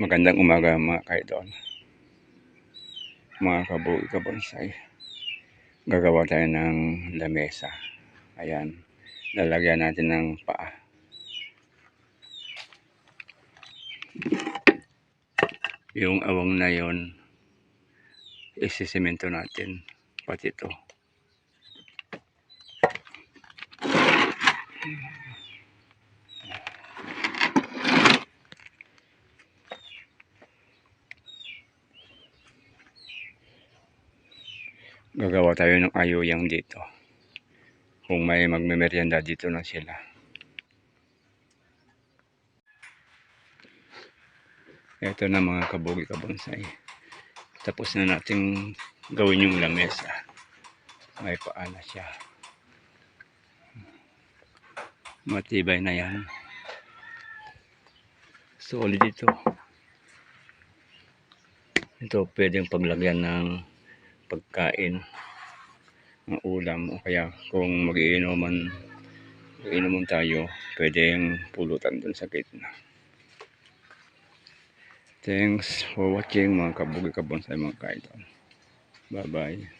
Magandang umaga mga kaidol. Mga kabuhi kabonsay. Gagawa tayo ng lamesa. Ayan. Lalagyan natin ng paa. Yung awang na yon isisimento natin. Pati ito. Gagawa tayo ng ayuyang dito. Kung may magmemeryenda dito na sila. Ito na mga kabugi kabonsay. Tapos na nating gawin yung lamesa. May paana siya. Matibay na yan. Solid ito. Ito pwedeng paglagyan ng pagkain ng ulam. O kaya kung magiinuman magiinuman tayo pwedeng pulutan dun sa gitna. Thanks for watching mga kabugi kabonsay mga kaidol bye bye